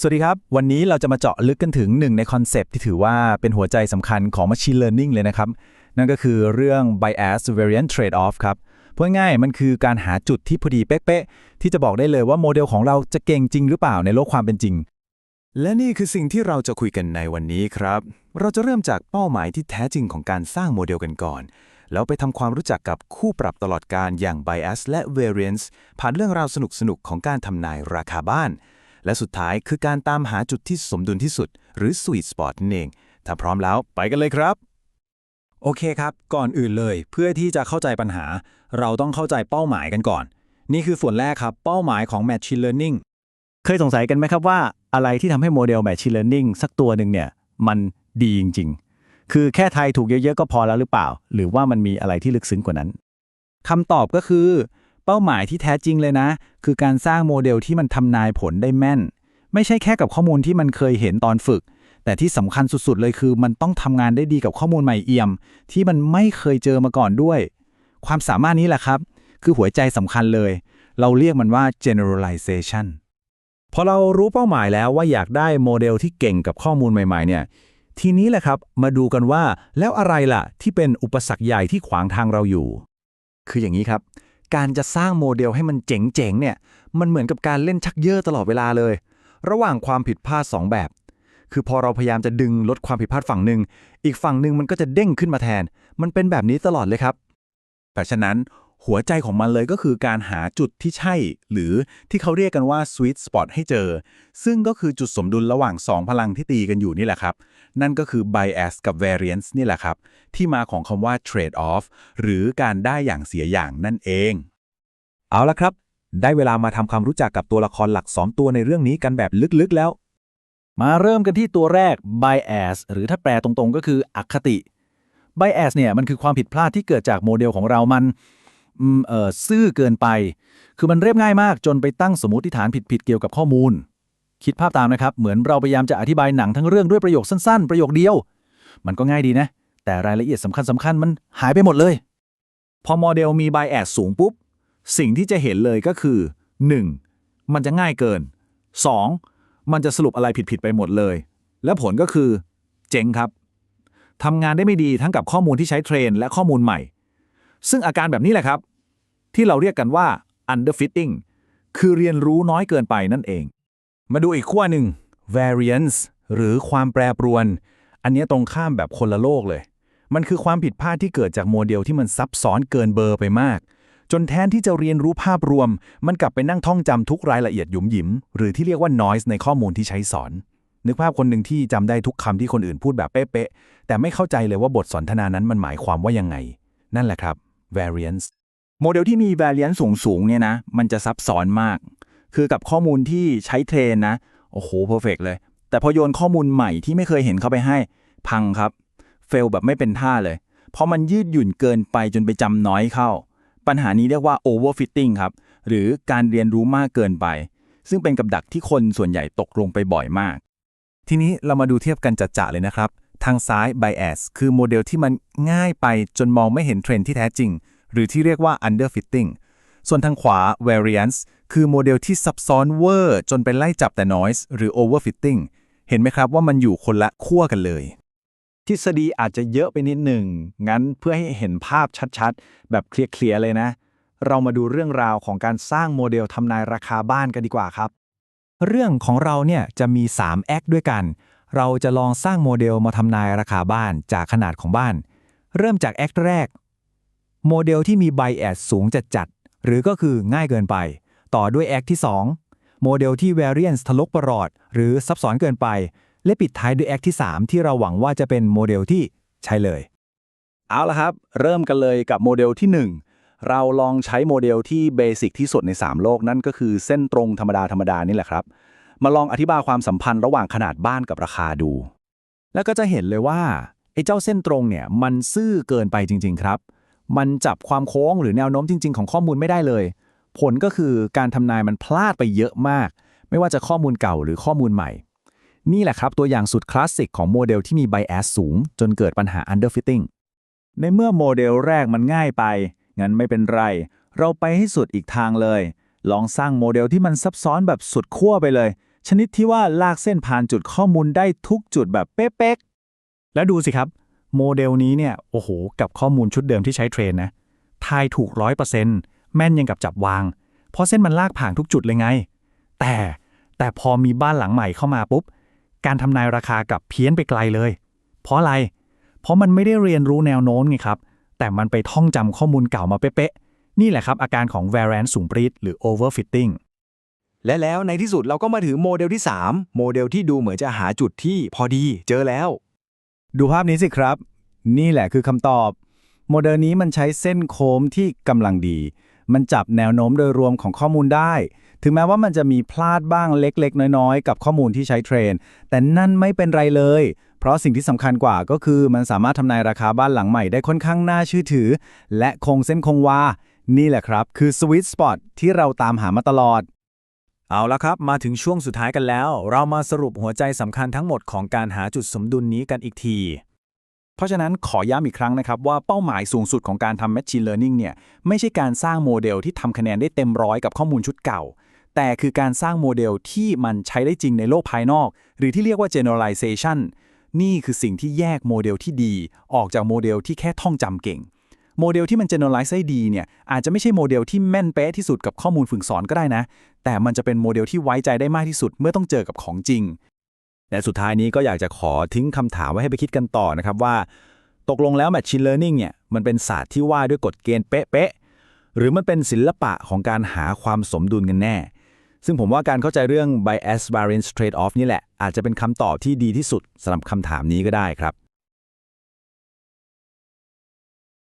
สวัสดีครับ วันนี้เราจะมาเจาะลึกกันถึงหนึ่งในคอนเซปต์ที่ถือว่าเป็นหัวใจสำคัญของ Machine Learning เลยนะครับ นั่นก็คือเรื่อง Bias Variance Trade-off ครับพูดง่ายๆมันคือการหาจุดที่พอดีเป๊ะๆ ที่จะบอกได้เลยว่าโมเดลของเราจะเก่งจริงหรือเปล่าในโลกความเป็นจริง และนี่คือสิ่งที่เราจะคุยกันในวันนี้ครับ เราจะเริ่มจากเป้าหมายที่แท้จริงของการสร้างโมเดลกันก่อน แล้วไปทำความรู้จักกับคู่ปรับตลอดการอย่าง bias และ variance ผ่านเรื่องราวสนุกๆของการทำนายราคาบ้าน และสุดท้ายคือการตามหาจุดที่สมดุลที่สุด หรือ sweet spot นั่นเอง ถ้าพร้อมแล้วไปกันเลยครับ โอเคครับ ก่อนอื่นเลยเพื่อที่จะเข้าใจปัญหา เราต้องเข้าใจเป้าหมายกันก่อน นี่คือส่วนแรกครับ เป้าหมายของ Machine Learning เคยสงสัยกันไหมครับว่าอะไรที่ทำให้โมเดล Machine Learning สักตัวหนึ่งเนี่ยมันดีจริง ๆ คือแค่ทายถูกเยอะๆก็พอแล้วหรือเปล่า หรือว่ามันมีอะไรที่ลึกซึ้งกว่านั้นคำตอบก็คือ เป้าหมายที่แท้จริงเลยนะ คือการสร้างโมเดลที่มันทำนายผลได้แม่น ไม่ใช่แค่กับข้อมูลที่มันเคยเห็นตอนฝึก แต่ที่สำคัญสุดๆเลยคือ มันต้องทำงานได้ดีกับข้อมูลใหม่เอี่ยม ที่มันไม่เคยเจอมาก่อนด้วย ความสามารถนี้แหละครับ คือหัวใจสำคัญเลย เราเรียกมันว่า generalization พอเรารู้เป้าหมายแล้วว่าอยากได้โมเดลที่เก่งกับข้อมูลใหม่ๆเนี่ยทีนี้แหละครับมาดูกันว่าแล้วอะไรล่ะ ที่เป็นอุปสรรคใหญ่ที่ขวางทางเราอยู่ คืออย่างนี้ครับ การจะสร้างโมเดลให้มันเจ๋งๆเนี่ยมันเหมือนกับการเล่นชักเยอะตลอดเวลาเลย ระหว่างความผิดพลาด 2 แบบ คือพอเราพยายามจะดึงลดความผิดพลาดฝั่งหนึ่งอีกฝั่งหนึ่งมันก็จะเด้งขึ้นมาแทน มันเป็นแบบนี้ตลอดเลยครับแต่ฉะนั้น หัวใจของมันเลยก็คือการหาจุดที่ใช่ หรือที่เขาเรียกกันว่า sweet spot ให้เจอ ซึ่งก็คือจุดสมดุลระหว่าง 2 พลังที่ตีกันอยู่นี่แหละครับ นั่นก็คือ bias กับ variance นี่แหละครับ ที่มาของคำว่า trade off หรือการได้อย่างเสียอย่างนั่นเอง เอาละครับ ได้เวลามาทำความรู้จักกับตัวละครหลัก 2 ตัวในเรื่องนี้กันแบบลึกๆแล้ว มาเริ่มกันที่ตัวแรก bias หรือถ้าแปลตรงๆ ก็คืออคติ bias เนี่ยมันคือความผิดพลาดที่เกิดจากโมเดลของเรามัน เอ่อซื่อเกินไป คือมันเรียบง่ายมากจนไปตั้งสมมติฐานผิดๆเกี่ยวกับข้อมูล คิดภาพตามนะครับ เหมือนเราพยายามจะอธิบายหนังทั้งเรื่องด้วยประโยคสั้นๆ ประโยคเดียว มันก็ง่ายดีนะ แต่รายละเอียดสำคัญสคัญๆมันหายไปหมดเลย พอโมเดลมี bias สูงปุ๊บ สิ่งที่จะเห็นเลยก็คือ 1. มันจะง่ายเกิน 2. มันจะสรุปอะไรผิดๆไปหมดเลย และผลก็คือ เจ๊งครับทำงานได้ไม่ดีทั้งกับข้อมูลที่ใช้เทรน และข้อมูลใหม่ ซึ่งอาการแบบนี้แหละครับ ที่เราเรียกกันว่า underfitting คือเรียนรู้น้อยเกินไปนั่นเอง มาดูอีกขั้วหนึ่ง variance หรือความแปรปรวน อันนี้ตรงข้ามแบบคนละโลกเลย มันคือความผิดพลาดที่เกิดจากโมเดลที่มันซับซ้อนเกินเบอร์ไปมาก จนแทนที่จะเรียนรู้ภาพรวม มันกลับไปนั่งท่องจำทุกรายละเอียดหยุมหยิม หรือที่เรียกว่า noise ในข้อมูลที่ใช้สอน นึกภาพคนหนึ่งที่จำได้ทุกคำที่คนอื่นพูดแบบเป๊ะๆแต่ไม่เข้าใจเลยว่าบทสนทนานั้นมันหมายความว่ายังไง นั่นแหละครับ variance โมเดลที่มี variance สูงสูงเนี่ยนะ มันจะซับซ้อนมาก คือกับข้อมูลที่ใช้เทรนนะ โอ้โหเพอร์เฟกเลย แต่พอโยนข้อมูลใหม่ที่ไม่เคยเห็นเข้าไปให้ พังครับ เฟลแบบไม่เป็นท่าเลย เพราะมันยืดหยุ่นเกินไปจนไปจำน้อยเข้า ปัญหานี้เรียกว่า overfitting ครับ หรือการเรียนรู้มากเกินไป ซึ่งเป็นกับดักที่คนส่วนใหญ่ตกลงไปบ่อยมาก ทีนี้เรามาดูเทียบกันจัดๆเลยนะครับ ทางซ้าย bias คือโมเดลที่มันง่ายไปจนมองไม่เห็นเทรนที่แท้จริง หรือที่เรียกว่า underfitting ส่วนทางขวา variance คือโมเดลที่ซับซ้อนเวอร์จนไปไล่จับแต่ noise หรือ overfitting เห็นไหมครับว่ามันอยู่คนละขั้วกันเลย ทฤษฎีอาจจะเยอะไปนิดหนึ่ง งั้นเพื่อให้เห็นภาพชัดๆ แบบเคลียร์ๆเลยนะ เรามาดูเรื่องราวของการสร้างโมเดลทำนายราคาบ้านกันดีกว่าครับ เรื่องของเราเนี่ยจะมี 3 แอคด้วยกัน เราจะลองสร้างโมเดลมาทำนายราคาบ้านจากขนาดของบ้าน เริ่มจากแอคแรก โมเดลที่มี bias สูงจัดๆหรือก็คือง่ายเกินไป ต่อด้วยแอคที่ 2 โมเดลที่ variance ทะลกประหลอด หรือซับซ้อนเกินไป และปิดท้ายด้วยแอคที่ 3 ที่เราหวังว่าจะเป็นโมเดลที่ใช่เลย เอาละครับ เริ่มกันเลยกับโมเดลที่ 1เราลองใช้โมเดลที่เบสิกที่สุดใน 3 โลกนั่นก็คือเส้นตรงธรรมดา ธรรมดานี่แหละครับ มาลองอธิบายความสัมพันธ์ระหว่างขนาดบ้านกับราคาดู แล้วก็จะเห็นเลยว่าไอ้เจ้าเส้นตรงเนี่ยมันซื่อเกินไปจริง ๆ ครับ มันจับความโค้งหรือแนวโน้มจริง ๆ ของข้อมูลไม่ได้เลย ผลก็คือการทำนายมันพลาดไปเยอะมาก ไม่ว่าจะข้อมูลเก่าหรือข้อมูลใหม่ นี่แหละครับตัวอย่างสุดคลาสสิกของโมเดลที่มี bias สูง จนเกิดปัญหา underfitting ในเมื่อโมเดลแรกมันง่ายไป งั้นไม่เป็นไร เราไปให้สุดอีกทางเลย ลองสร้างโมเดลที่มันซับซ้อนแบบสุดขั้วไปเลย ชนิดที่ว่าลากเส้นผ่านจุดข้อมูลได้ทุกจุดแบบเป๊ะๆ แล้วดูสิครับ โมเดลนี้เนี่ย โอ้โห กับข้อมูลชุดเดิมที่ใช้เทรนนะ ทายถูกร้อยเปอร์เซ็นต์แม่นยังกับจับวาง เพราะเส้นมันลากผ่านทุกจุดเลยไง แต่แต่พอมีบ้านหลังใหม่เข้ามาปุ๊บ การทำนายราคากับเพี้ยนไปไกลเลย เพราะอะไร เพราะมันไม่ได้เรียนรู้แนวโน้มไงครับ แต่มันไปท่องจำข้อมูลเก่ามาเป๊ะๆ นี่แหละครับอาการของ variance สูงปรีดหรือ overfitting และแล้วในที่สุดเราก็มาถึงโมเดลที่ 3 โมเดลที่ดูเหมือนจะหาจุดที่พอดีเจอแล้ว ดูภาพนี้สิครับ นี่แหละคือคำตอบ โมเดลนี้มันใช้เส้นโค้งที่กำลังดี มันจับแนวโน้มโดยรวมของข้อมูลได้ ถึงแม้ว่ามันจะมีพลาดบ้างเล็ก ๆ น้อยๆ กับข้อมูลที่ใช้เทรน แต่นั่นไม่เป็นไรเลย เพราะสิ่งที่สำคัญกว่าก็คือมันสามารถทำนายราคาบ้านหลังใหม่ได้ค่อนข้างน่าเชื่อถือ และคงเส้นคงวา นี่แหละครับ คือสวิตสปอตที่เราตามหามาตลอด เอาละครับ มาถึงช่วงสุดท้ายกันแล้ว เรามาสรุปหัวใจสำคัญทั้งหมดของการหาจุดสมดุลนี้กันอีกที เพราะฉะนั้นขอย้ำอีกครั้งนะครับ ว่าเป้าหมายสูงสุดของการทำ Machine Learning เนี่ยไม่ใช่การสร้างโมเดลที่ทำคะแนนได้เต็มร้อยกับข้อมูลชุดเก่า แต่คือการสร้างโมเดลที่มันใช้ได้จริงในโลกภายนอก หรือที่เรียกว่า generalization นี่คือสิ่งที่แยกโมเดลที่ดี ออกจากโมเดลที่แค่ท่องจำเก่ง โมเดลที่มัน generalize ได้ดีเนี่ยอาจจะไม่ใช่โมเดลที่แม่นเป๊ะที่สุดกับข้อมูลฝึกสอนก็ได้นะ แต่มันจะเป็นโมเดลที่ไว้ใจได้มากที่สุดเมื่อต้องเจอกับของจริง และสุดท้ายนี้ก็อยากจะขอทิ้งคำถามไว้ให้ไปคิดกันต่อนะครับว่า ตกลงแล้ว Machine Learning เนี่ยมันเป็นศาสตร์ที่ว่าด้วยกฎเกณฑ์เป๊ะๆหรือมันเป็นศิลปะของการหาความสมดุลกันแน่ ซึ่งผมว่าการเข้าใจเรื่อง bias variance trade off นี่แหละอาจจะเป็นคำตอบที่ดีที่สุดสำหรับคำถามนี้ก็ได้ครับ